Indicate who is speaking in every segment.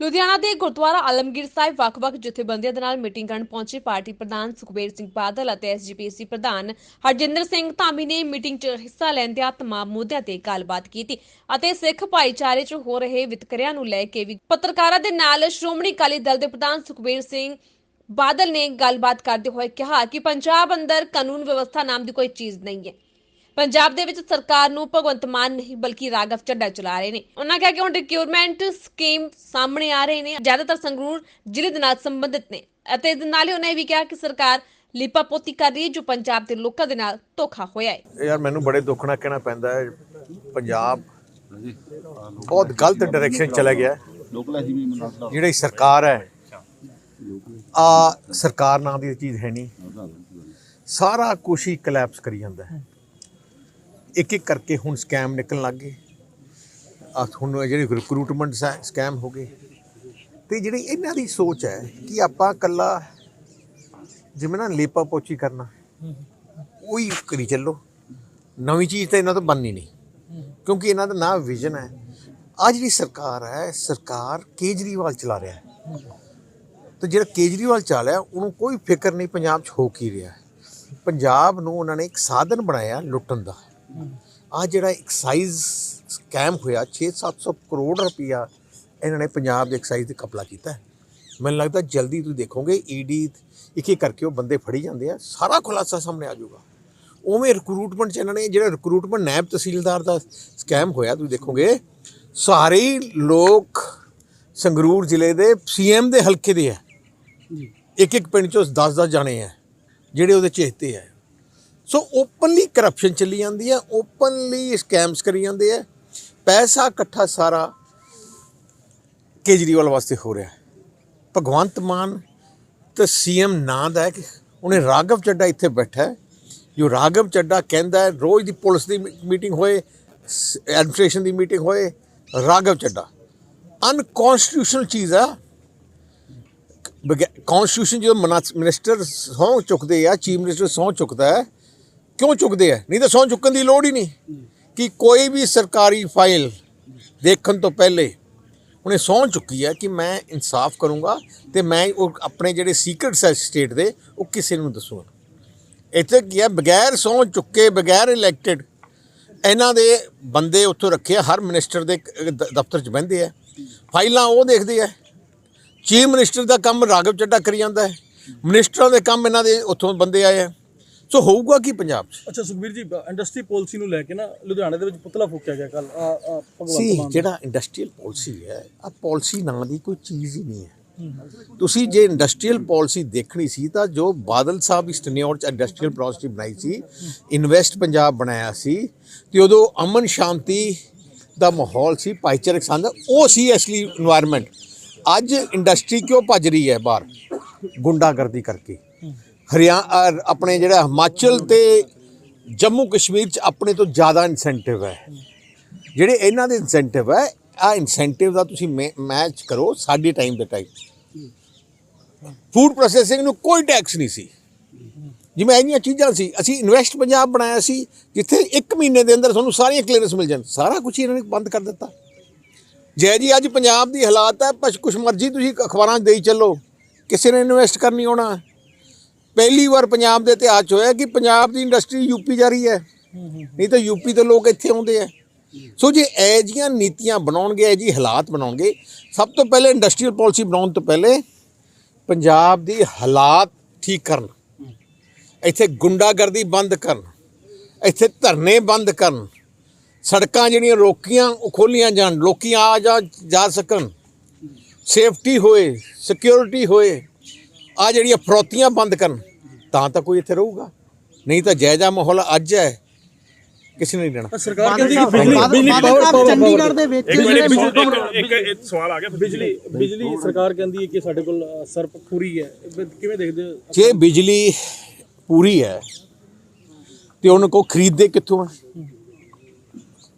Speaker 1: ਲੁਧਿਆਣਾ ਦੇ ਗੁਰਦੁਆਰਾ ਆਲਮਗੀਰ ਸਾਹਿਬ ਵੱਖ-ਵੱਖ ਜਥੇਬੰਦੀਆਂ ਦੇ ਨਾਲ ਮੀਟਿੰਗ ਕਰਨ ਪਹੁੰਚੇ ਪਾਰਟੀ ਪ੍ਰਧਾਨ ਸੁਖਬੀਰ ਸਿੰਘ ਬਾਦਲ ਅਤੇ ਐਸਜੀਪੀਸੀ ਪ੍ਰਧਾਨ ਹਰਜਿੰਦਰ ਸਿੰਘ ਧਾਮੀ ਨੇ ਮੀਟਿੰਗ 'ਚ ਹਿੱਸਾ ਲੈਂਦਿਆਂ ਤਮਾਮ ਮੁੱਦਿਆਂ ਤੇ ਗੱਲਬਾਤ ਕੀਤੀ ਅਤੇ ਸਿੱਖ ਭਾਈਚਾਰੇ 'ਚ ਹੋ ਰਹੇ ਵਿਤਕਰਿਆਂ ਨੂੰ ਲੈ ਕੇ ਵੀ ਪੱਤਰਕਾਰਾਂ ਦੇ ਨਾਲ ਸ਼੍ਰੋਮਣੀ ਅਕਾਲੀ ਦਲ ਦੇ ਪ੍ਰਧਾਨ ਸੁਖਬੀਰ ਸਿੰਘ ਬਾਦਲ ਨੇ ਗੱਲਬਾਤ ਕਰਦੇ ਹੋਏ ਕਿਹਾ ਕਿ ਪੰਜਾਬ ਅੰਦਰ ਕਾਨੂੰਨ ਵਿਵਸਥਾ ਨਾਮ ਦੀ ਕੋਈ ਚੀਜ਼ ਨਹੀਂ ਹੈ। ਪੰਜਾਬ ਦੇ ਵਿੱਚ ਸਰਕਾਰ ਨੂੰ ਭਗਵੰਤ ਮਾਨ ਨਹੀਂ ਬਲਕਿ ਰਾਘਵ ਚੱਡਾ ਚਲਾ ਰਹੇ ਨੇ। ਉਹਨਾਂ ਕਿਹਾ ਕਿ ਹੁਣ ਰਿਕਿਊਰਮੈਂਟ ਸਕੀਮ ਸਾਹਮਣੇ ਆ ਰਹੇ ਨੇ, ਜ਼ਿਆਦਾਤਰ ਸੰਗਰੂਰ ਜ਼ਿਲ੍ਹੇ ਦੇ ਨਾਲ ਸੰਬੰਧਿਤ ਨੇ। ਅਤੇ ਇਹਦੇ ਨਾਲ ਹੀ ਉਹਨਾਂ ਵੀ ਕਿਹਾ ਕਿ ਸਰਕਾਰ ਲਿਪਾਪੋਤੀ ਕਰ ਰਹੀ ਹੈ, ਜੋ ਪੰਜਾਬ ਦੇ ਲੋਕਾਂ ਦੇ ਨਾਲ ਧੋਖਾ ਹੋਇਆ ਹੈ।
Speaker 2: ਯਾਰ ਮੈਨੂੰ ਬੜੇ ਦੁੱਖ ਨਾਲ ਕਹਿਣਾ ਪੈਂਦਾ ਹੈ, ਪੰਜਾਬ ਬਹੁਤ ਗਲਤ ਡਾਇਰੈਕਸ਼ਨ ਚਲਾ ਗਿਆ ਜਿਹੜੀ ਸਰਕਾਰ ਹੈ ਆ ਸਰਕਾਰ ਨਾਂ ਦੀ ਚੀਜ਼ ਹੈ ਨਹੀਂ। ਸਾਰਾ ਕੁਝ ਹੀ ਕਲੈਪਸ ਕਰੀ ਜਾਂਦਾ ਹੈ। ਇੱਕ ਇੱਕ ਕਰਕੇ ਹੁਣ ਸਕੈਮ ਨਿਕਲਣ ਲੱਗ ਗਏ। ਆ ਹੁਣ ਇਹ ਜਿਹੜੇ ਰਿਕਰੂਟਮੈਂਟ ਸਕੈਮ ਹੋ ਗਏ ਤੇ ਜਿਹੜੀ ਇਹਨਾਂ ਦੀ ਸੋਚ ਹੈ ਕਿ ਆਪਾਂ ਕੱਲਾ ਜਿਵੇਂ ਨਾ ਲੇਪਾ ਪੋਚੀ ਕਰਨਾ, ਉਹੀ ਕਰੀ ਚੱਲੋ। ਨਵੀਂ ਚੀਜ਼ ਤਾਂ ਇਹਨਾਂ ਤੋਂ ਬਣਨੀ ਨਹੀਂ, ਕਿਉਂਕਿ ਇਹਨਾਂ ਦਾ ਨਾ ਵਿਜ਼ਨ ਹੈ। ਆ ਜਿਹੜੀ ਸਰਕਾਰ ਹੈ, ਸਰਕਾਰ ਕੇਜਰੀਵਾਲ ਚਲਾ ਰਿਹਾ ਹੈ। ਤੇ ਜਿਹੜਾ ਕੇਜਰੀਵਾਲ ਚੱਲ ਰਿਹਾ, ਉਹਨੂੰ ਕੋਈ ਫਿਕਰ ਨਹੀਂ, ਪੰਜਾਬ 'ਚ ਹੋ ਕੀ ਰਿਹਾ। ਪੰਜਾਬ ਨੂੰ ਉਹਨਾਂ ਨੇ ਇੱਕ ਸਾਧਨ ਬਣਾਇਆ ਲੁੱਟਣ ਦਾ। ਆ ਜਿਹੜਾ ਐਕਸਾਈਜ਼ ਸਕੈਮ ਹੋਇਆ 6-700 ਕਰੋੜ ਰੁਪਇਆ ਇਹਨਾਂ ਨੇ ਪੰਜਾਬ ਦੇ ਐਕਸਾਈਜ਼ ਤੇ ਕਪਲਾ ਕੀਤਾ। ਮੈਨੂੰ ਲੱਗਦਾ ਜਲਦੀ ਤੁਸੀਂ ਦੇਖੋਗੇ ਈਡੀ ਇੱਕ ਇੱਕ ਕਰਕੇ ਉਹ ਬੰਦੇ ਫੜੀ ਜਾਂਦੇ ਆ ਸਾਰਾ ਖੁਲਾਸਾ ਸਾਹਮਣੇ ਆ ਜਾਊਗਾ। ਉਵੇਂ ਰਿਕਰੂਟਮੈਂਟ ਚ ਇਹਨਾਂ ਨੇ ਜਿਹੜਾ ਰਿਕਰੂਟਮੈਂਟ ਨਾਇਬ ਤਹਿਸੀਲਦਾਰ ਦਾ ਸਕੈਮ ਹੋਇਆ ਤੁਸੀਂ ਦੇਖੋਗੇ ਸਾਰੇ ਲੋਕ ਸੰਗਰੂਰ ਜ਼ਿਲ੍ਹੇ ਦੇ ਸੀਐਮ ਦੇ ਹਲਕੇ ਦੇ ਆ। ਇੱਕ ਇੱਕ ਪਿੰਡ ਚੋਂ 10-10 ਜਾਣੇ ਆ ਜਿਹੜੇ ਉਹਦੇ ਚੇਤੇ ਆ। ਸੋ ਓਪਨਲੀ ਕਰਪਸ਼ਨ ਚੱਲੀ ਜਾਂਦੀ ਹੈ, ਓਪਨਲੀ ਸਕੈਮਸ ਕਰੀ ਜਾਂਦੇ ਆ ਪੈਸਾ ਇਕੱਠਾ ਸਾਰਾ ਕੇਜਰੀਵਾਲ ਵਾਸਤੇ ਹੋ ਰਿਹਾ ਭਗਵੰਤ ਮਾਨ ਤੇ ਸੀਐਮ ਨਾਂ ਦਾ ਉਹਨੇ ਰਾਘਵ ਚੱਡਾ ਇੱਥੇ ਬੈਠਾ ਜੋ ਰਾਘਵ ਚੱਡਾ ਕਹਿੰਦਾ ਹੈ, ਰੋਜ਼ ਦੀ ਪੁਲਿਸ ਦੀ ਮੀਟਿੰਗ ਹੋਏ, ਐਡਮਿਨਿਸਟ੍ਰੇਸ਼ਨ ਦੀ ਮੀਟਿੰਗ ਹੋਏ, ਰਾਘਵ ਚੱਡਾ ਅਨਕਨਸਟੀਟਿਊਸ਼ਨਲ ਚੀਜ਼ ਆ। ਕਨਸਟੀਟਿਊਸ਼ਨ ਜਦੋਂ ਮਿਨਿਸਟਰ ਸਹੁੰ ਚੁੱਕਦੇ ਆ, ਚੀਫ ਮਿਨਿਸਟਰ ਸਹੁੰ ਚੁੱਕਦਾ ਹੈ ਕਿਉਂ ਚੁੱਕਦੇ ਆ? ਨਹੀਂ ਤਾਂ ਸਹੁੰ ਚੁੱਕਣ ਦੀ ਲੋੜ ਹੀ ਨਹੀਂ। ਕਿ ਕੋਈ ਵੀ ਸਰਕਾਰੀ ਫਾਈਲ ਦੇਖਣ ਤੋਂ ਪਹਿਲੇ ਉਹਨੇ ਸਹੁੰ ਚੁੱਕੀ ਹੈ ਕਿ ਮੈਂ ਇਨਸਾਫ ਕਰੂੰਗਾ ਤੇ ਮੈਂ ਉਹ ਆਪਣੇ ਜਿਹੜੇ ਸੀਕ੍ਰੇਟਸ ਹੈ ਸਟੇਟ ਦੇ, ਉਹ ਕਿਸੇ ਨੂੰ ਦੱਸੂਗਾ। ਇੱਥੇ ਕੀ ਹੈ? ਬਗੈਰ ਸਹੁੰ ਚੁੱਕੇ, ਬਗੈਰ ਇਲੈਕਟਿਡ ਇਹਨਾਂ ਦੇ ਬੰਦੇ ਉੱਥੋਂ ਰੱਖੇ ਹਰ ਮਿਨਿਸਟਰ ਦੇ ਦਫ਼ਤਰ 'ਚ ਬਹਿੰਦੇ ਆ। ਫਾਈਲਾਂ ਉਹ ਦੇਖਦੇ ਆ। ਚੀਫ ਮਿਨਿਸਟਰ ਦਾ ਕੰਮ ਰਾਘਵ ਚੱਡਾ ਕਰੀ ਜਾਂਦਾ ਹੈ। ਮਿਨਿਸਟਰਾਂ ਦੇ ਕੰਮ ਇਹਨਾਂ ਦੇ ਉੱਥੋਂ ਬੰਦੇ ਆਏ ਆ। ਸੋ ਹੋਊਗਾ ਕੀ ਪੰਜਾਬ 'ਚ?
Speaker 3: ਅੱਛਾ ਸੁਖਬੀਰ ਜੀ ਇੰਡਸਟਰੀ ਪਾਲਿਸੀ ਨੂੰ ਲੈ ਕੇ ਨਾ ਲੁਧਿਆਣੇ ਦੇ ਵਿੱਚ ਪੁਤਲਾ ਫੂਕਿਆ ਗਿਆ ਕੱਲ
Speaker 2: ਸੀ ਜਿਹੜਾ ਇੰਡਸਟਰੀਅਲ ਪਾਲਿਸੀ ਹੈ ਆ ਪਾਲਿਸੀ ਨਾਂ ਦੀ ਕੋਈ ਚੀਜ਼ ਹੀ ਨਹੀਂ ਹੈ। ਤੁਸੀਂ ਜੇ ਇੰਡਸਟਰੀਅਲ ਪਾਲਿਸੀ ਦੇਖਣੀ ਸੀ ਤਾਂ ਜੋ ਬਾਦਲ ਸਾਹਿਬ ਇਸ ਟਨਿਓਰ ਚ ਇੰਡਸਟਰੀਅਲ ਪਾਲਿਸੀ ਬਣਾਈ ਸੀ ਇਨਵੈਸਟ ਪੰਜਾਬ ਬਣਾਇਆ ਸੀ ਤੇ ਉਦੋਂ ਅਮਨ ਸ਼ਾਂਤੀ ਦਾ ਮਾਹੌਲ ਸੀ ਭਾਈਚਾਰਕ ਸਾਂਝ ਉਹ ਸੀ ਅਸਲੀ এনवायरमेंट ਅੱਜ ਇੰਡਸਟਰੀ ਕਿਉਂ ਭੱਜ ਰਹੀ ਹੈ ਬਾਹਰ? ਗੁੰਡਾਗਰਦੀ ਕਰਕੇ। ਹਰਿਆ ਆਪਣੇ ਜਿਹੜਾ ਹਿਮਾਚਲ ਤੇ ਜੰਮੂ ਕਸ਼ਮੀਰ ਚ ਆਪਣੇ ਤੋਂ ਜ਼ਿਆਦਾ ਇਨਸੈਂਟਿਵ ਹੈ। ਜਿਹੜੇ ਇਹਨਾਂ ਦੇ ਇਨਸੈਂਟਿਵ ਹੈ ਆ ਇਨਸੈਂਟਿਵ ਦਾ ਤੁਸੀਂ ਮੈਚ ਕਰੋ ਸਾਡੇ ਟਾਈਮ ਦੇ ਟਾਈਮ ਫੂਡ ਪ੍ਰੋਸੈਸਿੰਗ ਨੂੰ ਕੋਈ ਟੈਕਸ ਨਹੀਂ ਸੀ। ਜਿਵੇਂ ਇੰਨੀਆਂ ਚੀਜ਼ਾਂ ਸੀ, ਅਸੀਂ ਇਨਵੈਸਟ ਪੰਜਾਬ ਬਣਾਇਆ ਸੀ, ਜਿੱਥੇ 1 ਮਹੀਨੇ ਦੇ ਅੰਦਰ ਤੁਹਾਨੂੰ ਸਾਰੀਆਂ ਕਲੀਅਰੈਂਸ ਮਿਲ ਜਾਣ। ਸਾਰਾ ਕੁਝ ਇਹਨਾਂ ਨੇ ਬੰਦ ਕਰ ਦਿੱਤਾ। ਜੈ ਜੀ, ਅੱਜ ਪੰਜਾਬ ਦੀ ਹਾਲਾਤ ਹੈ ਪਰ ਕੁਛ ਮਰਜ਼ੀ ਤੁਸੀਂ ਅਖਬਾਰਾਂ 'ਚ ਦੇਈ ਚੱਲੋ। ਕਿਸੇ ਨੇ ਇਨਵੈਸਟ ਕਰਨੀ ਆਉਣਾ ਪਹਿਲੀ ਵਾਰ ਪੰਜਾਬ ਦੇ ਇਤਿਹਾਸ 'ਚ ਹੋਇਆ ਕਿ ਪੰਜਾਬ ਦੀ ਇੰਡਸਟਰੀ ਯੂਪੀ ਜਾ ਰਹੀ ਹੈ। ਨਹੀਂ ਤਾਂ ਯੂਪੀ ਤੋਂ ਲੋਕ ਇੱਥੇ ਆਉਂਦੇ ਆ। ਸੋ ਜੇ ਇਹ ਜੀਆਂ ਨੀਤੀਆਂ ਬਣਾਉਣਗੇ, ਇਹ ਜੀ ਹਾਲਾਤ ਬਣਾਉਣਗੇ, ਸਭ ਤੋਂ ਪਹਿਲੇ ਇੰਡਸਟਰੀਅਲ ਪਾਲਿਸੀ ਬਣਾਉਣ ਤੋਂ ਪਹਿਲੇ ਪੰਜਾਬ ਦੀ ਹਾਲਾਤ ਠੀਕ ਕਰਨ। ਇੱਥੇ ਗੁੰਡਾਗਰਦੀ ਬੰਦ ਕਰਨ। ਇੱਥੇ ਧਰਨੇ ਬੰਦ ਕਰਨ। ਸੜਕਾਂ ਜਿਹੜੀਆਂ ਰੋਕੀਆਂ, ਉਹ ਖੋਲੀਆਂ ਜਾਣ। ਲੋਕੀ ਆ ਜਾ ਜਾ ਸਕਣ। ਸੇਫਟੀ ਹੋਏ ਸਿਕਿਉਰਿਟੀ ਹੋਏ। ਆ ਜਿਹੜੀਆਂ ਫਰੋਤੀਆਂ ਬੰਦ ਕਰਨ ਤਾਂ ਤਾਂ ਕੋਈ ਇੱਥੇ ਰਹੂਗਾ। ਨਹੀਂ ਤਾਂ ਜਾਇਜ਼ਾ ਮਾਹੌਲ ਅੱਜ ਹੈ ਕਿਸੇ ਨੇ ਨਹੀਂ ਰਹਿਣਾ
Speaker 3: ਸਰਕਾਰ ਕਹਿੰਦੀ ਕਿ ਬਿਜਲੀ ਬਿਜਲੀ ਪਾਵਰ ਪਾਵਰ
Speaker 4: ਚੰਡੀਗੜ੍ਹ ਦੇ ਵਿੱਚ
Speaker 5: ਇੱਕ ਸਵਾਲ ਆ ਗਿਆ
Speaker 3: ਬਿਜਲੀ ਬਿਜਲੀ। ਸਰਕਾਰ ਕਹਿੰਦੀ ਹੈ ਕਿ ਸਾਡੇ ਕੋਲ ਅ, ਸਰਪ ਪੂਰੀ ਹੈ। ਕਿਵੇਂ ਦੇਖਦੇ ਹੋ?
Speaker 2: ਜੇ ਬਿਜਲੀ ਪੂਰੀ ਹੈ ਤੇ ਉਹਨਾਂ ਕੋ ਖਰੀਦਦੇ ਕਿੱਥੋਂ ਆ?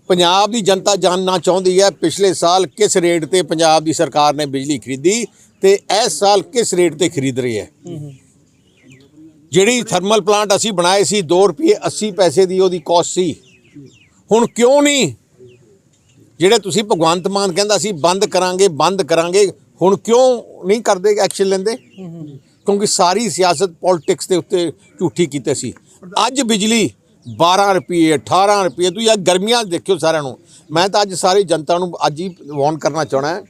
Speaker 2: ਪੰਜਾਬ ਦੀ ਜਨਤਾ ਜਾਣਨਾ ਚਾਹੁੰਦੀ ਹੈ, ਪਿਛਲੇ ਸਾਲ ਕਿਸ ਰੇਟ ਤੇ ਪੰਜਾਬ ਦੀ ਸਰਕਾਰ ਨੇ ਬਿਜਲੀ ਖਰੀਦੀ ਤੇ ਇਸ ਸਾਲ ਕਿਸ ਰੇਟ ਤੇ ਖਰੀਦ ਰਹੀ ਹੈ? ਜਿਹੜੀ ਥਰਮਲ ਪਲਾਂਟ ਅਸੀਂ ਬਣਾਏ ਸੀ 2 ਰੁਪਏ 80 ਪੈਸੇ ਦੀ ਉਹਦੀ ਕੋਸਟ ਸੀ। ਹੁਣ ਕਿਉਂ ਨਹੀਂ? ਜਿਹੜੇ ਤੁਸੀਂ ਭਗਵੰਤ ਮਾਨ ਕਹਿੰਦਾ ਸੀ, ਬੰਦ ਕਰਾਂਗੇ ਬੰਦ ਕਰਾਂਗੇ, ਹੁਣ ਕਿਉਂ ਨਹੀਂ ਕਰਦੇ ਐਕਸ਼ਨ ਲੈਂਦੇ? ਕਿਉਂਕਿ ਸਾਰੀ ਸਿਆਸਤ ਪੋਲਿਟਿਕਸ ਦੇ ਉੱਤੇ ਝੂਠੀ ਕੀਤੇ ਸੀ। ਅੱਜ ਬਿਜਲੀ 12 ਰੁਪਏ 18 ਰੁਪਏ ਤੁਸੀਂ ਇਹ ਗਰਮੀਆਂ 'ਚ ਦੇਖਿਓ ਸਾਰਿਆਂ ਨੂੰ ਮੈਂ ਤਾਂ ਅੱਜ ਸਾਰੀ ਜਨਤਾ ਨੂੰ ਅੱਜ ਹੀ ਵਾਰਨ ਕਰਨਾ ਚਾਹਣਾ ਹੈ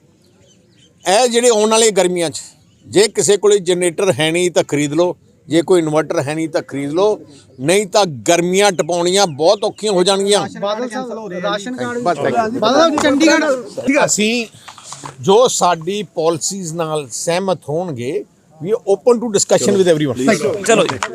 Speaker 2: ਇਹ ਜਿਹੜੇ ਆਉਣ ਵਾਲੇ ਗਰਮੀਆਂ 'ਚ ਜੇ ਕਿਸੇ ਕੋਲੇ ਜਨਰੇਟਰ ਹੈ ਨਹੀਂ ਤਾਂ ਖਰੀਦ ਲਓ ਜੇ ਕੋਈ ਇਨਵਰਟਰ ਹੈ ਨਹੀਂ ਤਾਂ ਖਰੀਦ ਲਓ ਨਹੀਂ ਤਾਂ ਗਰਮੀਆਂ ਟਪਾਉਣੀਆਂ ਬਹੁਤ ਔਖੀਆਂ ਹੋ ਜਾਣਗੀਆਂ
Speaker 6: Badal Sahib ration card
Speaker 2: bus thank you।
Speaker 6: Badal ਸਾਹਿਬ ਚੰਡੀਗੜ੍ਹ
Speaker 2: ਅਸੀਂ ਜੋ ਸਾਡੀ ਪਾਲਿਸੀਜ਼ ਨਾਲ ਸਹਿਮਤ ਹੋਣਗੇ ਵੀ open to discussion with everyone